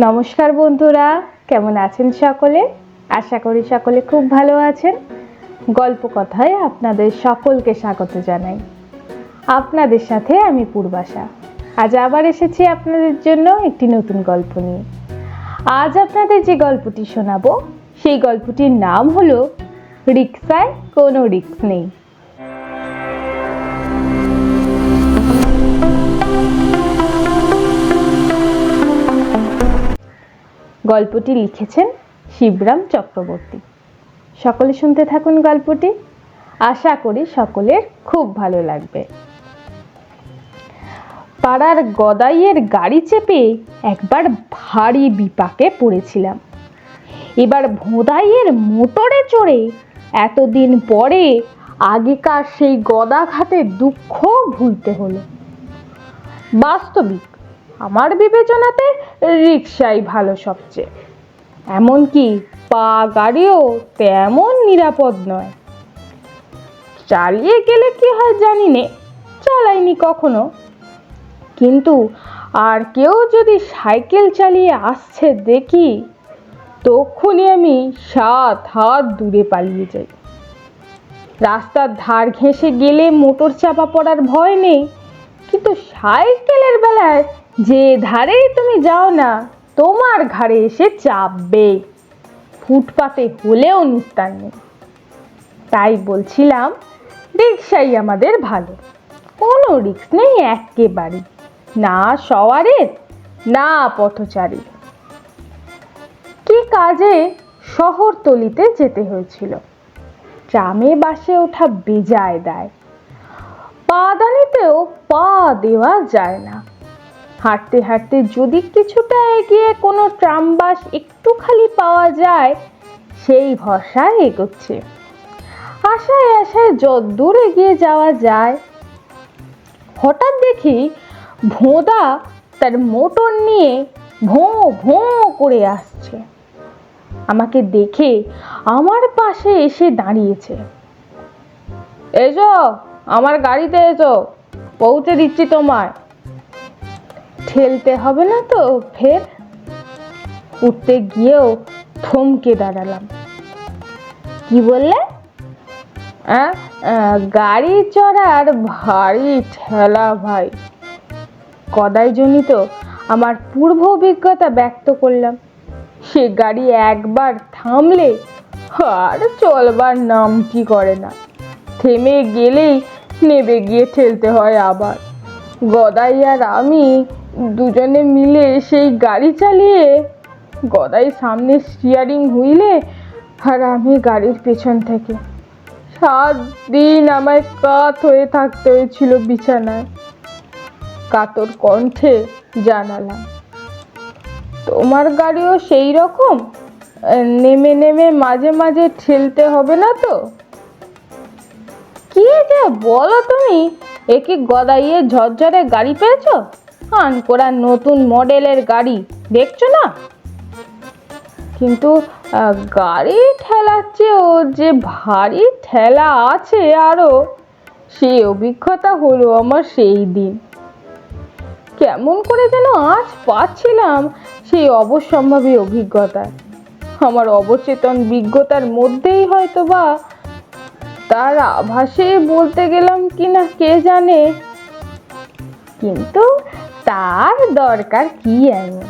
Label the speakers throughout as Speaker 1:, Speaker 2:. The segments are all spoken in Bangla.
Speaker 1: নমস্কার বন্ধুরা, কেমন আছেন সকলে? আশা করি সকলে খুব ভালো আছেন। গল্প কথায় আপনাদের সকলকে স্বাগত জানাই। আপনাদের সাথে আমি পূর্বাশা। আজ আবার এসেছি আপনাদের জন্য একটি নতুন গল্প নিয়ে। আজ আপনাদের যে গল্পটি শোনাবো, সেই গল্পটির নাম হলো, রিক্সায় কোনো রিক্স নেই। গল্পটি লিখেছেন শিবরাম চক্রবর্তী। সকলে শুনতে থাকুন গল্পটি। আশা করি সকলের খুব ভালো লাগবে। পাড়ার গদাইয়ের গাড়ি চেপে একবার ভারী বিপাকে পড়েছিলাম। এবার ভোঁদাইয়ের মোটরে চড়ে এতদিন পরে আগেকার সেই গদাঘাটের দুঃখ ভুলতে হলো। বাস্তবিক আমার বিবেচনাতে রিক্সাই ভালো সবচেয়ে। এমনকি পা গাড়িও তেমন নিরাপদ নয়। চালিয়ে গেলে কি হয় জানি নে, চালাইনি কখনো। কিন্তু আর কেউ যদি সাইকেল চালিয়ে আসছে দেখি, তক্ষুনি আমি সাত হাত দূরে পালিয়ে যাই। রাস্তার ধার ঘেঁষে গেলে মোটর চাপা পড়ার ভয় নেই, কিন্তু সাইকেলের বেলায় যে ধারেই তুমি যাও না, তোমার ঘাড়ে এসে চাপবে। ফুটপাতে হলেও নিস্তার নেই। তাই বলছিলাম রিক্সাই আমাদের ভালো। কোনো রিক্স নেই একেবারে। না সওয়ারের, না পথচারীর। কি কাজে শহরতলিতে যেতে হয়েছিল? ট্রামে বাসে ওঠা বেজায় দেয়। পা দানিতেও পা দেওয়া যায় না। হাঁটতে হাঁটতে যদি কিছুটা এগিয়ে কোনো ট্রাম বাস একটু খালি পাওয়া যায়, সেই ভরসায় এগোচ্ছে। আশায় আশায় যদ্দূর এগিয়ে যাওয়া যায়। হঠাৎ দেখি ভোঁদা তার মোটর নিয়ে ভোঁ ভোঁ করে আসছে। আমাকে দেখে আমার পাশে এসে দাঁড়িয়েছে। এসো, আমার গাড়িতে এসো, পৌঁছে দিচ্ছি তোমায়। ঠেলতে হবে না তো, ফের উঠতে গিয়েও থমকে দাঁড়ালাম। কি বললে? গাড়ি চড়ার ভারী ঠেলা ভাই। কদাই জনিত আমার পূর্ব অভিজ্ঞতা ব্যক্ত করলাম। সে গাড়ি একবার থামলে আর চলবার নাম কি করে না? থেমে গেলেই নেবে গিয়ে ঠেলতে হয় আবার। গদাই আর আমি দুজনে মিলে সেই গাড়ি চালিয়ে গদাই সামনে স্টিয়ারিং হুইলে আর আমি গাড়ির পেছন থেকে। সাত দিন আমায় কাত হয়ে থাকতে হয়েছিল বিছানায়। কাতর কণ্ঠে জানালাম, তোমার গাড়িও সেই রকম? নেমে নেমে মাঝে মাঝে ঠেলতে হবে না তো? কি যে বলো তুমি? একে গদাইয়ে ঝরঝরে গাড়ি পেয়েছ? আনকোরা নতুন মডেলের গাড়ি, দেখছ না? কিন্তু গাড়ি ঠেলার চেয়েও যে ভারী ঠেলা আছে আরও, সেই অভিজ্ঞতা হলো আমার সেই দিন। কেমন করে যেন আজ পাচ্ছিলাম সেই অবসম্ভাবী অভিজ্ঞতা। আমার অবচেতন বিজ্ঞতার মধ্যেই হয়তো বা তার আভাসে বলতে গেলাম কিনা কে জানে। কিন্তু তার দরকার কি এমন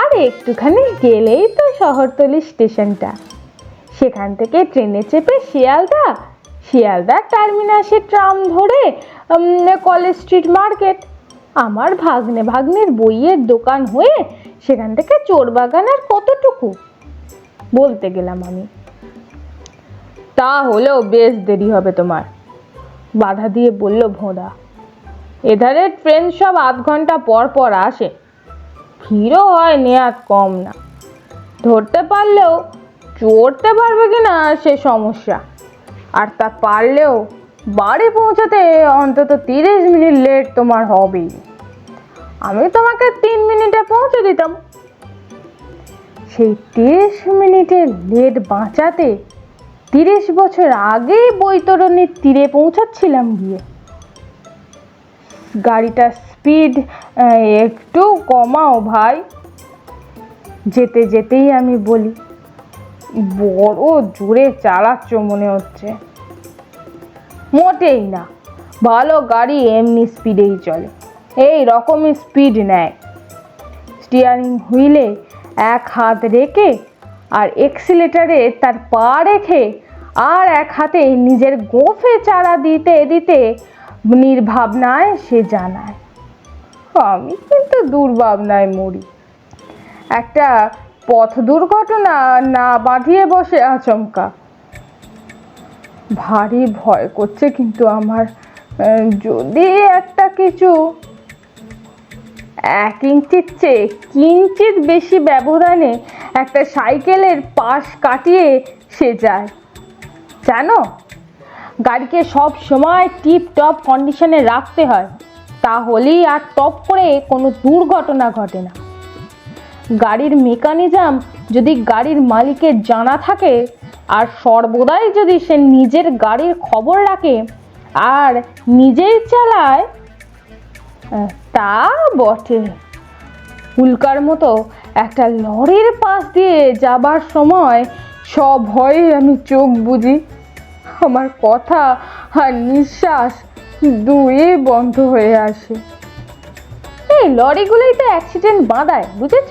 Speaker 1: আর একটুখানি গেলেই তো শহরতলি স্টেশনটা। সেখান থেকে ট্রেনে চেপে শিয়ালদা শিয়ালদা টার্মিনাসে ট্রাম ধরে কলেজ স্ট্রিট মার্কেট। আমার ভাগ্নে ভাগ্নের বইয়ের দোকান হয়ে সেখান থেকে চোর বাগান আর কতটুকু? বলতে গেলাম আমি। তা হলেও বেশ দেরি হবে তোমার। বাধা দিয়ে বলল ভোঁদা। এধারে ট্রেন সব আধ ঘণ্টা পর পর আসে। ভিড়ও হয় নেয়াত কম না। ধরতে পারলেও চড়তে পারবে কি না সে সমস্যা। আর তা পারলেও বাড়ি পৌঁছাতে অন্তত তিরিশ মিনিট লেট তোমার হবেই। আমি তোমাকে তিন মিনিটে পৌঁছে দিতাম। সেই তিরিশ মিনিটের লেট বাঁচাতে তিরিশ বছর আগেই বৈতরণীর তীরে পৌঁছাচ্ছিলাম গিয়ে। গাড়িটার স্পিড একটু কমাও ভাই। যেতে যেতেই আমি বলি, বড় জোরে চালাচ্ছ মনে হচ্ছে। মোটেই না, ভালো গাড়ি এমনি স্পিডেই চলে। এই রকমই স্পিড নেয়। স্টিয়ারিং হুইলে এক হাত রেখে আর এক্সিলেটারে তার পা রেখে আর এক হাতে নিজের গোফে চারা দিতে দিতে নির্ভাবনায় সে জানায়। আমি কিন্তু দুর্ভাবনায় মরি। একটা পথ দুর্ঘটনা না বাঁধিয়ে বসে আচমকা। ভারী ভয় করছে কিন্তু আমার। যদি একটা কিছু এক ইঞ্চির চেয়ে কিঞ্চিত বেশি ব্যবধানে একটা সাইকেলের পাশ কাটিয়ে সে যায়। জানো? গাড়িকে সব সময় টিপ টপ কন্ডিশনে রাখতে হয়। তাহলেই আর টপ করে কোনো দুর্ঘটনা ঘটে না। গাড়ির মেকানিজম যদি গাড়ির মালিকের জানা থাকে, আর সর্বদাই যদি সে নিজের গাড়ির খবর রাখে, আর নিজেই চালায় তা বটে। উল্কার মতো একটা লরির পাশ দিয়ে যাবার সময় সব ভয়ে আমি চোখ বুঝি আমার কথা আর নিঃশ্বাস দুই বন্ধ হয়ে আসে। এই লরিগুলোই তো অ্যাক্সিডেন্ট বাঁধায়, বুঝেছ?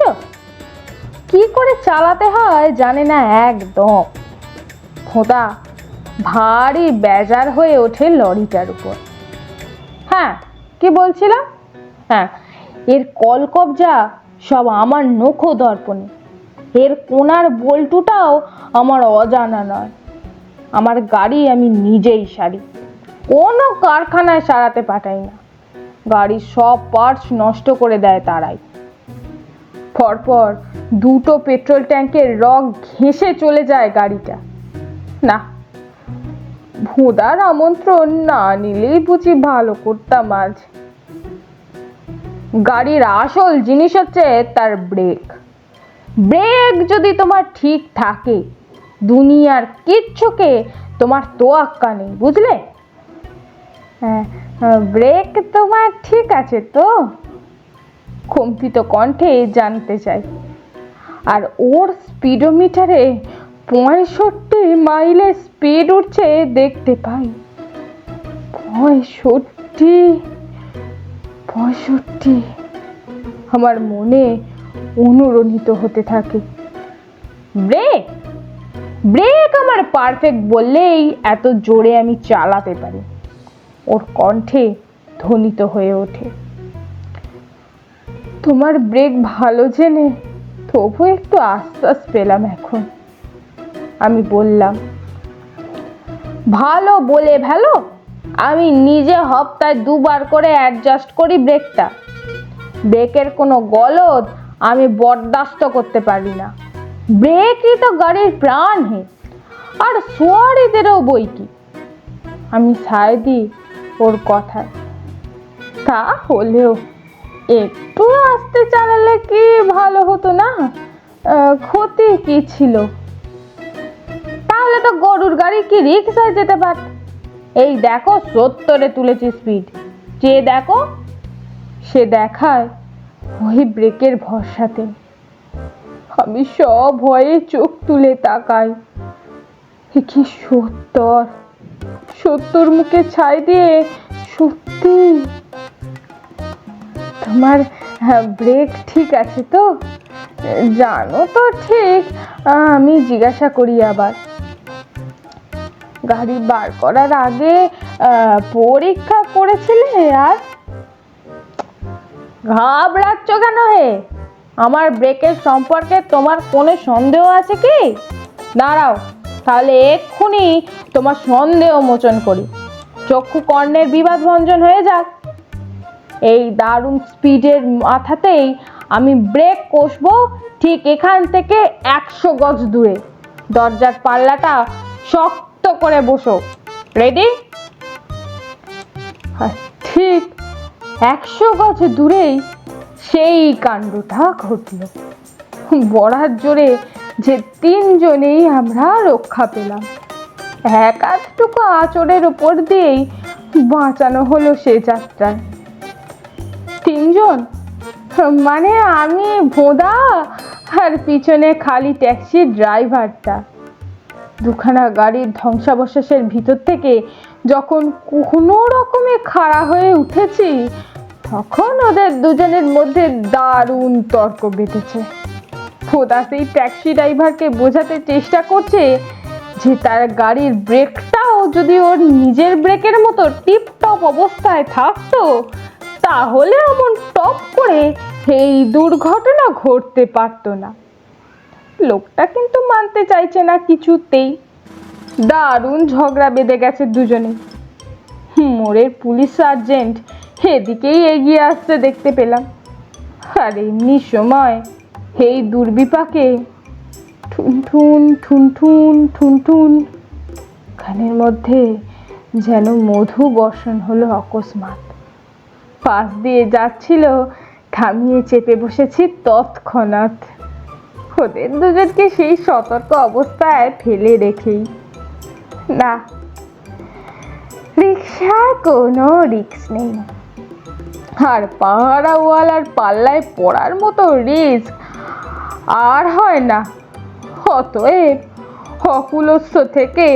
Speaker 1: কি করে চালাতে হয় জানে না একদম। খোদা, ভারী বেজার হয়ে ওঠে লরিটার উপর। হ্যাঁ কি বলছিলাম? হ্যাঁ এর কলকবজা সব আমার নখো দর্পণে এর কোনার বল্টুটাও আমার অজানা নয়। আমার গাড়ি আমি নিজেই সারি। কোনো কারখানায় সারাতে পাঠাই না। গাড়ির সব পার্টস নষ্ট করে দেয় তারাই। পরপর দুটো পেট্রোল ট্যাঙ্কের রগ ঘেঁষে চলে যায় গাড়িটা। না, ভোদার আমন্ত্রণ না নিলেই বুঝি ভালো করতাম আজ। গাড়ির আসল জিনিস হচ্ছে তার ব্রেক ব্রেক যদি তোমার ঠিক থাকে দুনিয়ার কিচ্ছুকে তোমার তোয়াক্কা নেই বুঝলে? হ্যাঁ হ্যাঁ, ব্রেক তোমার ঠিক আছে তো? কম্পিত কণ্ঠে জানতে চাই। আর ওর স্পিডোমিটারে পঁয়ষট্টি মাইলের স্পিড উঠছে দেখতে পাই। পঁয়ষট্টি পঁয়ষট্টি। আমার মনে অনুরণিত হতে থাকে। ব্রেক ব্রেক আমার পারফেক্ট বললেই এত জোরে আমি চালাতে পারি। ওর কণ্ঠে ধ্বনিত হয়ে ওঠে। তোমার ব্রেক ভালো জেনে তবু একটু আশ্বাস পেলাম এখন। আমি বললাম, ভালো বলে ভালো আমি নিজে হপ্তায় দুবার করে অ্যাডজাস্ট করি ব্রেকটা ব্রেকের কোনো গলদ আমি বরদাস্ত করতে পারি না। ব্রেকই তো গাড়ির প্রাণ হে, আর সোয়ারিদেরও বই কি? আমি সায় দিই ওর কথায়, তা হলেও একটু আস্তে চালালে কি ভালো হতো না? ক্ষতি কি ছিল? তাহলে তো গরুর গাড়ি কি রিক্সায় যেতে পারত? এই দেখো সত্তরে তুলেছি স্পিড যে দেখো সে দেখায় ওই ব্রেকের ভরসাতে। আমি সব ভয়ে চোখ তুলে তাকাই। কি সত্তর? সত্তর মুখে ছাই দিয়ে সত্যি? তোমার হ্যাঁ, ব্রেক ঠিক আছে তো? জানো তো ঠিক আমি জিজ্ঞাসা করি আবার। গাড়ি বার করার আগে পরীক্ষা করেছিলে আর? ঘাবড়াচ্ছ কেন হে? আমার ব্রেকের সম্পর্কে তোমার কোনো সন্দেহ আছে কি? দাঁড়াও, তাহলে এক্ষুনি তোমার সন্দেহ মোচন করি। চক্ষু কর্ণের বিবাদ ভঞ্জন হয়ে যাক। এই দারুণ স্পিডের মাথাতেই আমি ব্রেক কষবো ঠিক এখান থেকে একশো গজ দূরে। দরজার পাল্লাটা শক্ত করে বসো। রেডি ঠিক একশো গজ দূরেই সেই কাণ্ডটা ঘটল। বড়ার জোরে যে তিনজনেই আমরা রক্ষা পেলাম। এক আধটুকু আঁচড়ের উপর দিয়েই বাঁচানো হলো সে যাত্রায়। তিনজন? মানে আমি, ভোদা আর পিছনে খালি ট্যাক্সির ড্রাইভারটা। দুখানা গাড়ির ধ্বংসাবশেষের ভিতর থেকে যখন কোনো রকমে খাড়া হয়ে উঠেছি তখন ওদের দুজনের মধ্যে দারুণ তর্ক বেঁধেছে। খোদা সেই ট্যাক্সি ড্রাইভারকে বোঝাতে চেষ্টা করছে যে তার গাড়ির ব্রেকটাও যদি ওর নিজের ব্রেকের মতো টিপটপ অবস্থায় থাকতো, তাহলে এমন টপ করে সেই দুর্ঘটনা ঘটতে পারতো না। লোকটা কিন্তু মানতে চাইছে না কিছুতেই। দারুণ ঝগড়া বেঁধে গেছে দুজনে। মোড়ের পুলিশ সার্জেন্ট এদিকেই এগিয়ে আসতে দেখতে পেলাম। আর এমনি সময় এই দুর্বিপাকে ঠুনঠুন ঠুনঠুন ঠুনঠুন, কানের মধ্যে যেন মধু বর্ষণ হলো অকস্মাৎ। পাশ দিয়ে যাচ্ছিল, থামিয়ে চেপে বসেছি তৎক্ষণাৎ। ওদের দুজনকে সেই সতর্ক অবস্থায় ফেলে রেখেই। না, রিক্সায় কোনো রিক্স নেই। আর পাহারাওয়ালার পাল্লায় পড়ার মতো রিস্ক আর হয় না। অতএব অকুলস্থ থেকে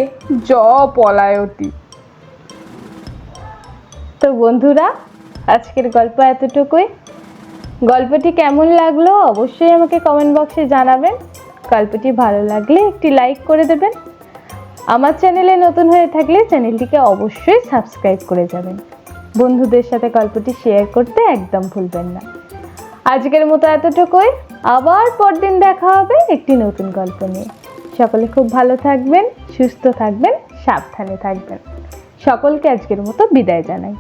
Speaker 1: জ পলায়তি তো বন্ধুরা, আজকের গল্প এতটুকুই। গল্পটি কেমন লাগল অবশ্যই আমাকে কমেন্ট বক্সে জানাবেন। গল্পটি ভালো লাগলে একটি লাইক করে দেবেন। আমার চ্যানেলে নতুন হয়ে থাকলে চ্যানেলটিকে অবশ্যই সাবস্ক্রাইব করে যাবেন। বন্ধুদের সাথে গল্পটি শেয়ার করতে একদম ভুলবেন না। আজকের মতো এতটুকুই। আবার পরদিন দেখা হবে একটি নতুন গল্প নিয়ে। সকলে খুব ভালো থাকবেন, সুস্থ থাকবেন, সাবধানে থাকবেন। সকলকে আজকের মতো বিদায় জানাই।